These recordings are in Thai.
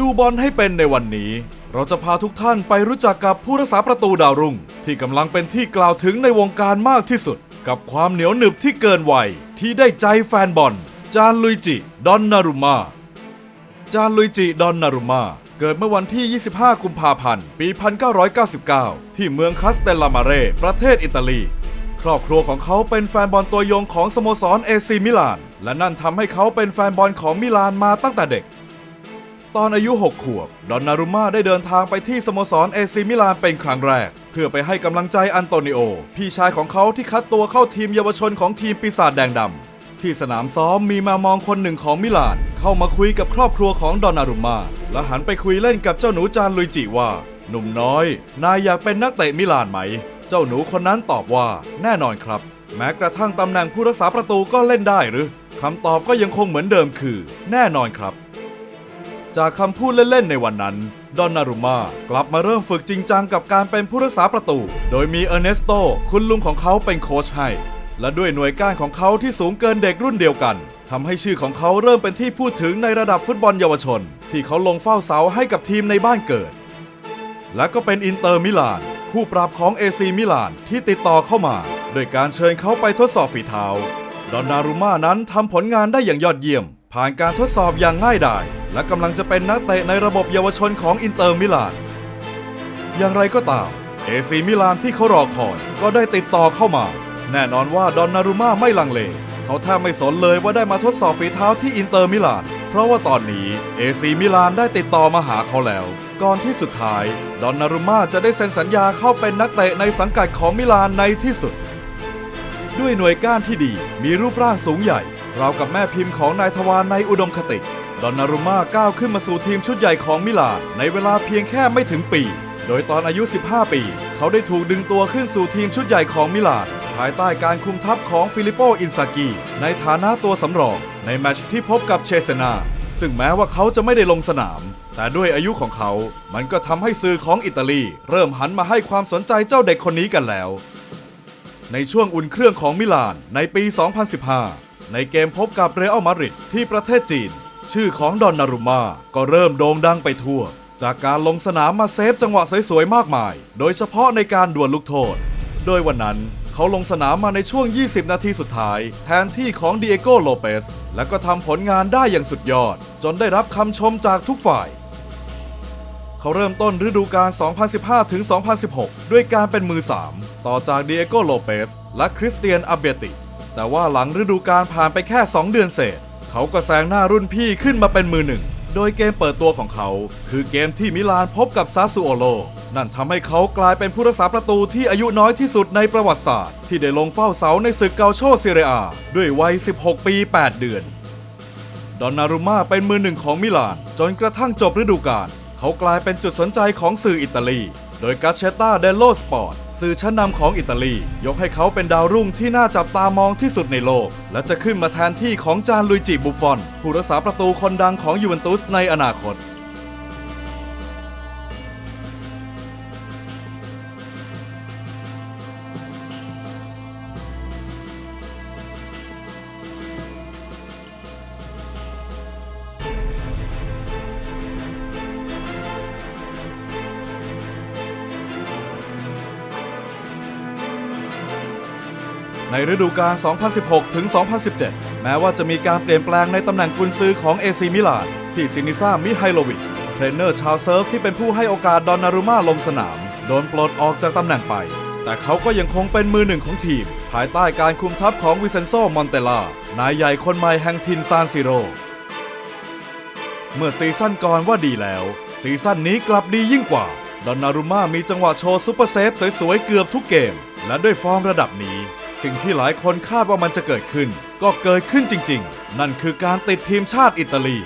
ดูบอลให้เป็นในวันนี้ เราจะพาทุกท่านไปรู้จักกับผู้รักษาประตูดาวรุ่ง ที่กำลังเป็นที่กล่าวถึงในวงการมากที่สุด กับความเหนียวหนึบที่เกินวัยที่ได้ใจแฟนบอล จานลุยจิ ดอนนารุมา จานลุยจิ ดอนนารุมา เกิดเมื่อวันที่ 25 กุมภาพันธ์ ปี 1999 ที่เมืองคาสเตลลามาเร ประเทศอิตาลี ครอบครัวของเขาเป็นแฟนบอลตัวยงของสโมสรเอซีมิลาน และนั่นทำให้เขาเป็นแฟนบอลของมิลานมาตั้งแต่เด็ก ตอนอายุ 6 ขวบ ดอนนารุม่าได้เดินทางไปที่สโมสรเอซีมิลานเป็นครั้งแรก เพื่อไปให้กำลังใจอันโตนิโอ พี่ชายของเขาที่คัดตัวเข้าทีมเยาวชนของทีมปีศาจแดงดำที่สนามซ้อมมีมามองคนหนึ่งของมิลาน เข้ามาคุยกับครอบครัวของดอนนารุม่าและหันไปคุยเล่นกับเจ้าหนูจานลุยจิว่า หนุ่มน้อย นายอยากเป็นนักเตะมิลานไหม เจ้าหนูคนนั้นตอบว่า แน่นอนครับ แม้กระทั่งตำแหน่งผู้รักษาประตูก็เล่นได้หรือคำตอบก็ยังคงเหมือนเดิมคือ แน่นอนครับ จากคำพูดเล่น ๆ ในวันนั้นดอนนารุมากลับมาเริ่มฝึกจริงจังกับการเป็นผู้รักษาประตู โดยมีเออร์เนสโต คุณลุงของเขาเป็นโค้ชให้ และด้วยหน่วยก้านของเขาที่สูงเกินเด็กรุ่นเดียวกันทำให้ชื่อของเขาเริ่มเป็นที่พูดถึงในระดับฟุตบอลเยาวชน ที่เขาลงเฝ้าเสาให้กับทีมในบ้านเกิด และก็เป็นอินเตอร์มิลาน คู่ปรับของเอซีมิลานที่ติดต่อเข้ามา โดยการเชิญเขาไปทดสอบฝีเท้า ดอนนารุม่านั้นทำผลงานได้อย่างยอดเยี่ยมผ่านการทดสอบอย่างง่ายดาย และกำลังจะเป็นนักเตะในระบบเยาวชนของอินเตอร์มิลาน อย่างไรก็ตามเอซีมิลานที่เขารอคอยก็ได้ติดต่อเข้ามา แน่นอนว่าดอนนารุม่าไม่ลังเล เขาแทบไม่สนเลยว่าได้มาทดสอบฝีเท้าที่อินเตอร์มิลาน เพราะว่าตอนนี้เอซีมิลานได้ติดต่อมาหาเขาแล้ว ก่อนที่สุดท้าย ดอนนารุม่าจะได้เซ็นสัญญาเข้าเป็นนักเตะในสังกัดของมิลานในที่สุด ด้วยหน่วยก้านที่ดีมีรูปร่างสูงใหญ่ เรากับแม่พิมพ์ของนายทวารในอุดมคติ ดอนนารุม่าก้าวขึ้นมาสู่ทีมชุดใหญ่ของมิลานในเวลาเพียงแค่ไม่ถึงปี โดยตอนอายุ 15 ปี เขาได้ถูกดึงตัวขึ้นสู่ทีมชุดใหญ่ของมิลานภายใต้การคุมทัพของฟิลิปโปอินซากิในฐานะตัวสำรองในแมตช์ที่พบกับเชเซนา ซึ่งแม้ว่าเขาจะไม่ได้ลงสนาม แต่ด้วยอายุของเขา มันก็ทำให้สื่อของอิตาลี เริ่มหันมาให้ความสนใจเจ้าเด็กคนนี้กันแล้ว ในช่วงอุ่นเครื่องของมิลานในปี 2015 ในเกมพบกับเรอัลมาดริดที่ประเทศจีน ชื่อของดอนนารุมาก็เริ่มโด่งดังไปทั่ว จากการลงสนามมาเซฟจังหวะสวยๆ มากมาย โดยเฉพาะในการดวลลูกโทษ โดยวันนั้นเขาลงสนามมาในช่วง 20 นาทีสุดท้าย แทนที่ของดิเอโกโลเปสและก็ทำผลงานได้อย่างสุดยอด จนได้รับคำชมจากทุกฝ่ายเขาเริ่มต้นฤดูกาล 2015 ถึง 2016 ด้วยการเป็นมือ 3 ต่อจากดิเอโกโลเปสและคริสเตียนอาเบติ แต่ว่าหลังฤดูกาลผ่านไปแค่ 2 เดือนเศษ เขาก็แซงหน้ารุ่นพี่ขึ้นมาเป็นมือหนึ่ง โดยเกมเปิดตัวของเขา คือเกมที่มิลานพบกับซาซูโอโล นั่นทำให้เขากลายเป็นผู้รักษาประตูที่อายุน้อยที่สุดในประวัติศาสตร์ ที่ได้ลงเฝ้าเสาในศึกเกาโชเซเรียด้วยวัย 16 ปี 8 เดือน ดอนนารุม่าเป็นมือหนึ่งของมิลาน จนกระทั่งจบฤดูกาลเขากลายเป็นจุดสนใจของสื่ออิตาลี โดยกาเชต t าเดโลสปอร์ต สื่อชั้นนำของอิตาลี ยกให้เขาเป็นดาวรุ่งที่น่าจับตามองที่สุดในโลก และจะขึ้นมาแทนที่ของจานลุยจิบุฟฟอน ผู้รักษาประตูคนดังของยูเวนตุสในอนาคต ในฤดูกาล 2016 ถึง 2017 แม้ว่าจะมีการเปลี่ยนแปลงในตำแหน่งกุนซือของเอซีมิลานที่ซินิซ่ามิไฮโลวิช เทรนเนอร์ชาวเซิร์ฟที่เป็นผู้ให้โอกาสดอนนารุม่าลงสนาม โดนปลดออกจากตำแหน่งไป แต่เขาก็ยังคงเป็นมือหนึ่งของทีม ภายใต้การคุมทัพของวิเซนโซ มอนเตลา นายใหญ่คนใหม่แห่งทินซานซิโร เมื่อซีซั่นก่อนว่าดีแล้ว ซีซั่นนี้กลับดียิ่งกว่า ดอนนารุม่ามีจังหวะโชว์ซุปเปอร์เซฟสวยๆเกือบทุกเกม และด้วยฟอร์มระดับนี้ สิ่งที่หลายคนคาดว่ามันจะเกิดขึ้น ก็เกิดขึ้นจริง ๆ นั่นคือการติดทีมชาติอิตาลี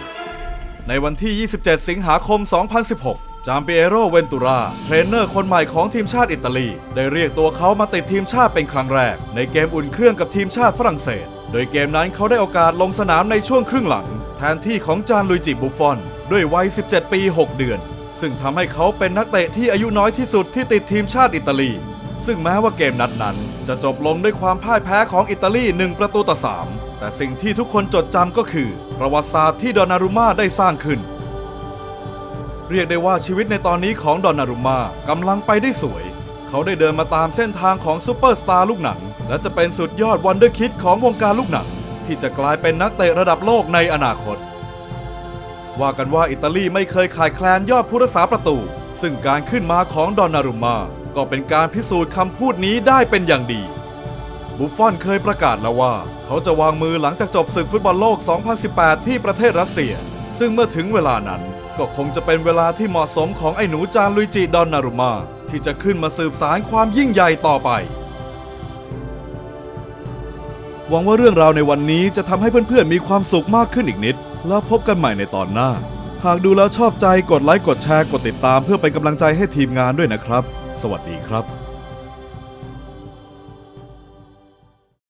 ในวันที่ 27 สิงหาคม 2016 จามเปียโร เวนตุราเทรนเนอร์คนใหม่ของทีมชาติอิตาลี ได้เรียกตัวเขามาติดทีมชาติเป็นครั้งแรก ในเกมอุ่นเครื่องกับทีมชาติฝรั่งเศส โดยเกมนั้นเขาได้โอกาสลงสนามในช่วงครึ่งหลัง แทนที่ของจานลุยจิบุฟฟอน ด้วยวัย 17 ปี 6 เดือน ซึ่งทำให้เขาเป็นนักเตะที่อายุน้อยที่สุดที่ติดทีมชาติอิตาลี ซึ่งแม้ว่าเกมนัดนั้น จะจบลงด้วยความพ่ายแพ้ของอิตาลี 1 ประตูต่อ 3 แต่สิ่งที่ทุกคนจดจำก็คือ ประวัติศาสตร์ที่ดอนนารุม่าได้สร้างขึ้น เรียกได้ว่าชีวิตในตอนนี้ของดอนนารุมากำลังไปได้สวย เขาได้เดินมาตามเส้นทางของซูเปอร์สตาร์ลูกหนัง และจะเป็นสุดยอดวันเดอร์คิดของวงการลูกหนัง ที่จะกลายเป็นนักเตะระดับโลกในอนาคต ว่ากันว่าอิตาลีไม่เคยขาดแคลนยอดผู้รักษาประตู ซึ่งการขึ้นมาของดอนนารุมมาก็เป็นการพิสูจน์คำพูดนี้ได้เป็นอย่างดี บุฟฟอนเคยประกาศแล้วว่า เขาจะวางมือหลังจากจบศึกฟุตบอลโลก 2018 ที่ประเทศรัสเซีย ซึ่งเมื่อถึงเวลานั้น ก็คงจะเป็นเวลาที่เหมาะสมของไอ้หนูจานลุยจิดอนนารุมา ที่จะขึ้นมาสืบสารความยิ่งใหญ่ต่อไปหวังว่าเรื่องราวในวันนี้จะทำให้เพื่อนๆมีความสุขมากขึ้นอีกนิด แล้วพบกันใหม่ในตอนหน้า หากดูแล้วชอบใจกดไลค์กดแชร์กดติดตามเพื่อเป็นกำลังใจให้ทีมงานด้วยนะครับ สวัสดีครับ